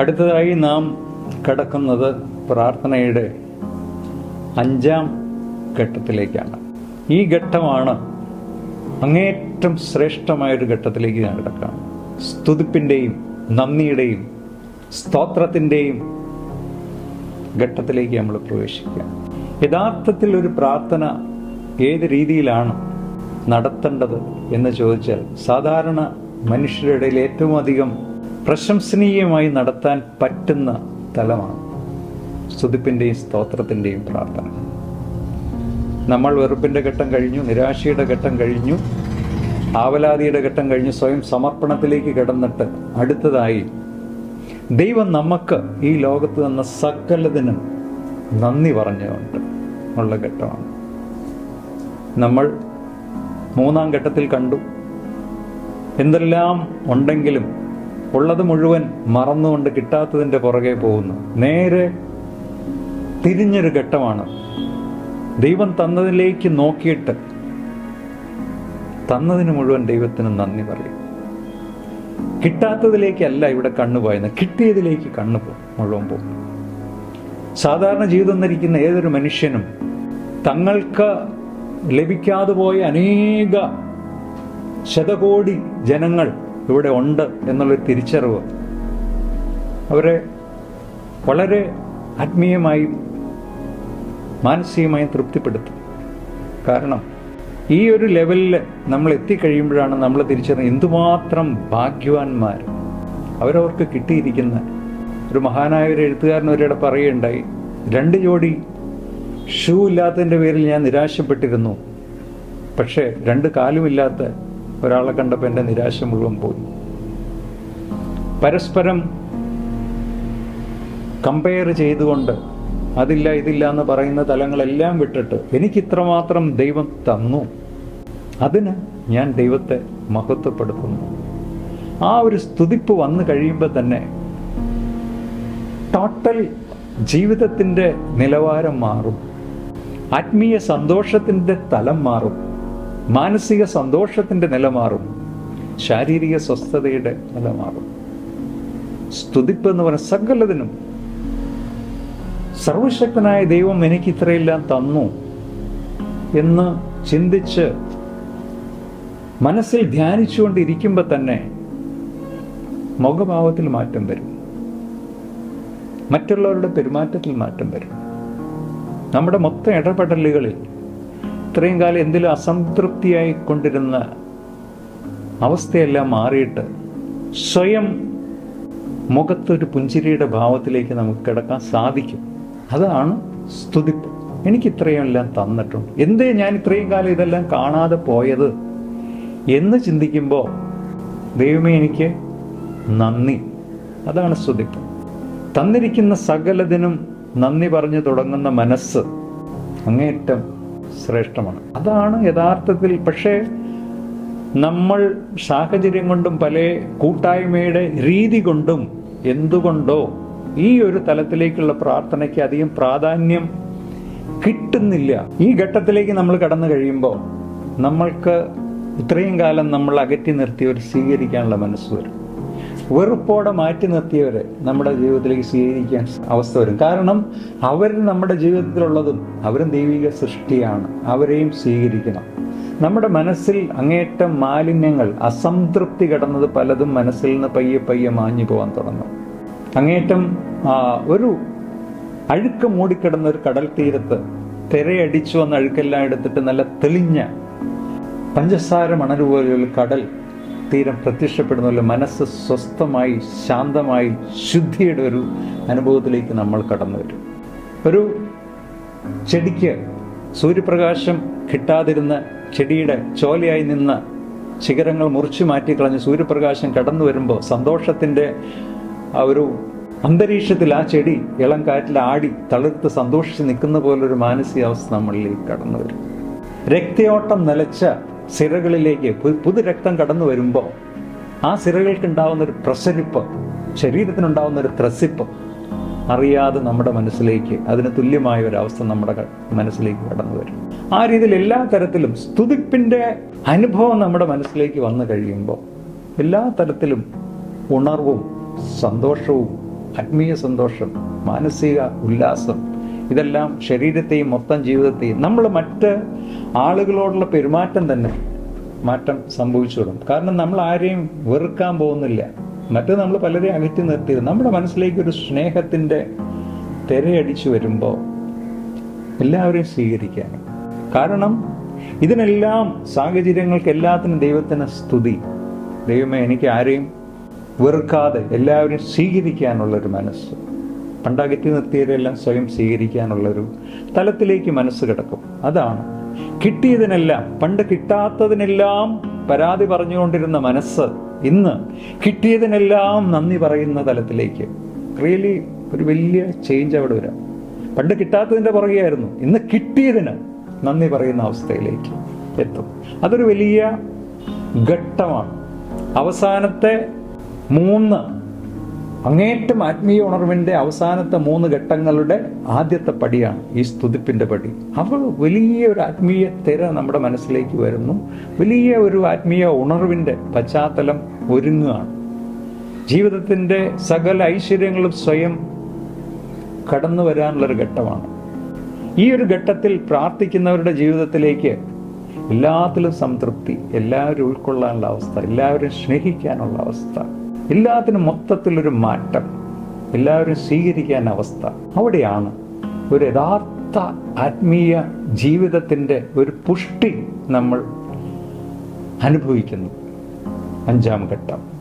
അടുത്തതായി നാം കടക്കുന്നത് പ്രാർത്ഥനയുടെ അഞ്ചാം ഘട്ടത്തിലേക്കാണ്. ഈ ഘട്ടമാണ് അങ്ങേറ്റം ശ്രേഷ്ഠമായൊരു ഘട്ടത്തിലേക്ക് ഞാൻ കിടക്കാം. സ്തുതിപ്പിന്റെയും നന്ദിയുടെയും സ്തോത്രത്തിന്റെയും ഘട്ടത്തിലേക്ക് നമ്മൾ പ്രവേശിക്കുക. യഥാർത്ഥത്തിൽ ഒരു പ്രാർത്ഥന ഏത് രീതിയിലാണ് നടത്തേണ്ടത് എന്ന് ചോദിച്ചാൽ സാധാരണ മനുഷ്യരുടെ ഇടയിൽ ഏറ്റവും അധികം പ്രശംസനീയമായി നടത്താൻ പറ്റുന്ന തലമാണ് സ്തുതിപ്പിന്റെയും സ്തോത്രത്തിന്റെയും പ്രാർത്ഥന. നമ്മൾ വെറുപ്പിന്റെ ഘട്ടം കഴിഞ്ഞു നിരാശയുടെ ഘട്ടം കഴിഞ്ഞു ആവലാതിയുടെ ഘട്ടം കഴിഞ്ഞു സ്വയം സമർപ്പണത്തിലേക്ക് കിടന്നിട്ട് അടുത്തതായി ദൈവം നമുക്ക് ഈ ലോകത്ത് തന്ന സകലതിനും നന്ദി പറഞ്ഞുകൊണ്ട് ഉള്ള ഘട്ടമാണ്. നമ്മൾ മൂന്നാം ഘട്ടത്തിൽ കണ്ടു. എന്തെല്ലാം ഉണ്ടെങ്കിലും ഉള്ളത് മുഴുവൻ മറന്നുകൊണ്ട് കിട്ടാത്തതിന്റെ പുറകെ പോകുന്നു. നേരെ തിരിഞ്ഞൊരു ഘട്ടമാണ്. ദൈവം തന്നതിലേക്ക് നോക്കിയിട്ട് തന്നതിന് മുഴുവൻ ദൈവത്തിന് നന്ദി പറയും. കിട്ടാത്തതിലേക്കല്ല ഇവിടെ കണ്ണു പോയെന്ന് കിട്ടിയതിലേക്ക് കണ്ണു പോ- മുഴുവൻ പോകും. സാധാരണ ജീവിതം ധരിക്കുന്ന ഏതൊരു മനുഷ്യനും തങ്ങൾക്ക് ലഭിക്കാതെ പോയ അനേക ശതകോടി ജനങ്ങൾ ഇവിടെ ഉണ്ട് എന്നുള്ളൊരു തിരിച്ചറിവ് അവരെ വളരെ ആത്മീയമായും മാനസികമായും തൃപ്തിപ്പെടുത്തും. കാരണം ഈ ഒരു ലെവലിൽ നമ്മൾ എത്തിക്കഴിയുമ്പോഴാണ് നമ്മൾ തിരിച്ചറിയുന്നത് എന്തുമാത്രം ഭാഗ്യവാന്മാർ. അവരവർക്ക് കിട്ടിയിരിക്കുന്ന ഒരു മഹാനായ ഒരു എഴുത്തുകാരൻ ഒരിടെ പറയുകയുണ്ടായി രണ്ട് ജോഡി ഷൂ ഇല്ലാത്തതിന്റെ പേരിൽ ഞാൻ നിരാശപ്പെട്ടിരുന്നു. പക്ഷേ രണ്ട് കാലുമില്ലാത്ത ഒരാളെ കണ്ടപ്പോൾ എന്റെ നിരാശ മുഴുവൻ പോയി. പരസ്പരം കമ്പയർ ചെയ്തുകൊണ്ട് അതില്ല ഇതില്ല എന്ന് പറയുന്ന തലങ്ങളെല്ലാം വിട്ടിട്ട് എനിക്ക് ഇത്രമാത്രം ദൈവം തന്നു. അതിന് ഞാൻ ദൈവത്തെ മഹത്വപ്പെടുത്തുന്നു. ആ ഒരു സ്തുതിപ്പ് വന്നു കഴിയുമ്പോൾ തന്നെ ടോട്ടൽ ജീവിതത്തിന്റെ നിലവാരം മാറും. ആത്മീയ സന്തോഷത്തിന്റെ തലം മാറും. മാനസിക സന്തോഷത്തിന്റെ നിലമാറും ശാരീരിക സ്വസ്ഥതയുടെ നിലമാറും സ്തുതിപ്പ് എന്ന് പറഞ്ഞ സകലതിനും സർവശക്തനായ ദൈവം എനിക്ക് ഇത്രയെല്ലാം തന്നു എന്ന് ചിന്തിച്ച് മനസ്സിൽ ധ്യാനിച്ചുകൊണ്ടിരിക്കുമ്പോൾ തന്നെ മുഖഭാവത്തിൽ മാറ്റം വരും. മറ്റുള്ളവരുടെ പെരുമാറ്റത്തിൽ മാറ്റം വരും. നമ്മുടെ മൊത്തം ഇടപെടലുകളിൽ ഇത്രയും കാലം എന്തെങ്കിലും അസംതൃപ്തിയായി കൊണ്ടിരുന്ന അവസ്ഥയെല്ലാം മാറിയിട്ട് സ്വയം മുഖത്തൊരു പുഞ്ചിരിയുടെ ഭാവത്തിലേക്ക് നമുക്ക് കിടക്കാൻ സാധിക്കും. അതാണ് സ്തുതിപ്പ്. എനിക്ക് ഇത്രയും എല്ലാം തന്നിട്ടുണ്ട്. എന്തേ ഞാൻ ഇത്രയും കാലം ഇതെല്ലാം കാണാതെ പോയത്? എന്ന് ചിന്തിക്കുമ്പോൾ ദൈവമേ എനിക്ക് നന്ദി. അതാണ് സ്തുതിപ്പ്. തന്നിരിക്കുന്ന സകലതിനും നന്ദി പറഞ്ഞു തുടങ്ങുന്ന മനസ്സ് അങ്ങേയറ്റം ശ്രേഷ്ഠമാണ്. അതാണ് യഥാർത്ഥത്തിൽ പക്ഷേ നമ്മൾ സാഹചര്യം കൊണ്ടും പല കൂട്ടായ്മയുടെ രീതി കൊണ്ടും എന്തുകൊണ്ടോ ഈ ഒരു തലത്തിലേക്കുള്ള പ്രാർത്ഥനയ്ക്ക് അധികം പ്രാധാന്യം കിട്ടുന്നില്ല. ഈ ഘട്ടത്തിലേക്ക് നമ്മൾ കടന്നു കഴിയുമ്പോൾ നമ്മൾക്ക് ഇത്രയും കാലം നമ്മൾ അകറ്റി നിർത്തിയവർ സ്വീകരിക്കാനുള്ള മനസ്സ് വരും. വെറുപ്പോടെ മാറ്റി നിർത്തിയവരെ നമ്മുടെ ജീവിതത്തിലേക്ക് സ്വീകരിക്കാൻ അവസ്ഥ വരും. കാരണം അവർ നമ്മുടെ ജീവിതത്തിലുള്ളതും അവരും ദൈവിക സൃഷ്ടിയാണ്. അവരെയും സ്വീകരിക്കണം. നമ്മുടെ മനസ്സിൽ അങ്ങേറ്റം മാലിന്യങ്ങൾ അസംതൃപ്തി കിടന്നത് പലതും മനസ്സിൽ നിന്ന് പയ്യെ പയ്യെ മാഞ്ഞു പോകാൻ തുടങ്ങും. അങ്ങേറ്റം ഒരു അഴുക്ക് മൂടിക്കിടന്ന ഒരു കടൽ തീരത്ത് തിരയടിച്ചു വന്ന അഴുക്കെല്ലാം എടുത്തിട്ട് നല്ല തെളിഞ്ഞ പഞ്ചസാര മണൽ പോലെയുള്ള കടൽ തീരം പ്രത്യക്ഷപ്പെടുന്നല്ലോ മനസ്സ് സ്വസ്ഥമായി ശാന്തമായി ശുദ്ധിയുടെ ഒരു അനുഭവത്തിലേക്ക് നമ്മൾ കടന്നു വരും. ഒരു ചെടിക്ക് സൂര്യപ്രകാശം കിട്ടാതിരുന്ന ചെടിയുടെ ചോലയായി നിന്ന് ശിഖരങ്ങൾ മുറിച്ചു മാറ്റിക്കളഞ്ഞ് സൂര്യപ്രകാശം കടന്നു വരുമ്പോൾ സന്തോഷത്തിന്റെ ആ ഒരു അന്തരീക്ഷത്തിൽ ആ ചെടി ഇളം കാറ്റിൽ ആടി തളിർത്ത് സന്തോഷിച്ച് നിൽക്കുന്ന പോലൊരു മാനസികാവസ്ഥ നമ്മളിലേക്ക് കടന്നു വരും. രക്തയോട്ടം നിലച്ച സിരകളിലേക്ക് പുതു രക്തം കടന്നു വരുമ്പോൾ ആ സിരകൾക്ക് ഉണ്ടാവുന്ന ഒരു പ്രസരിപ്പ് ശരീരത്തിനുണ്ടാവുന്ന ഒരു ത്രസിപ്പ് അറിയാതെ നമ്മുടെ മനസ്സിലേക്ക് അതിന് തുല്യമായ ഒരു അവസ്ഥ നമ്മുടെ മനസ്സിലേക്ക് കടന്നു വരും. ആ രീതിയിൽ എല്ലാ തരത്തിലും സ്തുതിപ്പിന്റെ അനുഭവം നമ്മുടെ മനസ്സിലേക്ക് വന്നു കഴിയുമ്പോൾ എല്ലാ തരത്തിലും ഉണർവും സന്തോഷവും ആത്മീയ സന്തോഷം മാനസിക ഉല്ലാസം ഇതെല്ലാം ശരീരത്തെയും മൊത്തം ജീവിതത്തെയും നമ്മൾ മറ്റ് ആളുകളോടുള്ള പെരുമാറ്റം തന്നെ മാറ്റം സംഭവിച്ചു തുടങ്ങും. കാരണം നമ്മൾ ആരെയും വെറുക്കാൻ പോകുന്നില്ല. മറ്റു നമ്മൾ പലരെയും അകറ്റി നിർത്തിയത് നമ്മുടെ മനസ്സിലേക്ക് ഒരു സ്നേഹത്തിന്റെ തിരയടിച്ചു വരുമ്പോൾ എല്ലാവരെയും സ്വീകരിക്കാനും. കാരണം ഇതിനെല്ലാം സാഹചര്യങ്ങൾക്ക് എല്ലാത്തിനും ദൈവത്തിന് സ്തുതി. ദൈവമേ എനിക്ക് ആരെയും വെറുക്കാതെ എല്ലാവരെയും സ്വീകരിക്കാനുള്ളൊരു മനസ്സ്. പണ്ടകറ്റി നിർത്തിയവരെല്ലാം സ്വയം സ്വീകരിക്കാനുള്ളൊരു തലത്തിലേക്ക് മനസ്സ് കിടക്കും. അതാണ്. കിട്ടിയതിനെല്ലാം പണ്ട് കിട്ടാത്തതിനെല്ലാം പരാതി പറഞ്ഞുകൊണ്ടിരുന്ന മനസ്സ് ഇന്ന് കിട്ടിയതിനെല്ലാം നന്ദി പറയുന്ന തലത്തിലേക്ക്. റിയലി ഒരു വലിയ ചേഞ്ച് അവിടെ വരാം. പണ്ട് കിട്ടാത്തതിന്റെ പുറകെയായിരുന്നു. ഇന്ന് കിട്ടിയതിന് നന്ദി പറയുന്ന അവസ്ഥയിലേക്ക് എത്തും. അതൊരു വലിയ ഘട്ടമാണ്. അവസാനത്തെ മൂന്ന് അങ്ങേറ്റം ആത്മീയ ഉണർവിന്റെ അവസാനത്തെ മൂന്ന് ഘട്ടങ്ങളുടെ ആദ്യത്തെ പടിയാണ് ഈ സ്തുതിപ്പിന്റെ പടി. അവ വലിയ ഒരു ആത്മീയ തിര നമ്മുടെ മനസ്സിലേക്ക് വരുന്നു. വലിയ ഒരു ആത്മീയ ഉണർവിന്റെ പശ്ചാത്തലം ഒരുങ്ങുകയാണ്. ജീവിതത്തിന്റെ സകല ഐശ്വര്യങ്ങളും സ്വയം കടന്നു വരാനുള്ളൊരു ഘട്ടമാണ്. ഈ ഒരു ഘട്ടത്തിൽ പ്രാർത്ഥിക്കുന്നവരുടെ ജീവിതത്തിലേക്ക് എല്ലാത്തിലും സംതൃപ്തി എല്ലാവരും ഉൾക്കൊള്ളാനുള്ള അവസ്ഥ എല്ലാവരും സ്നേഹിക്കാനുള്ള അവസ്ഥ. എല്ലാത്തിനും മൊത്തത്തിലൊരു മാറ്റം എല്ലാവരും സ്വീകരിക്കാൻ അവസ്ഥ. അവിടെയാണ് ഒരു യഥാർത്ഥ ആത്മീയ ജീവിതത്തിന്റെ ഒരു പുഷ്ടി നമ്മൾ അനുഭവിക്കുന്നു അഞ്ചാം ഘട്ടം.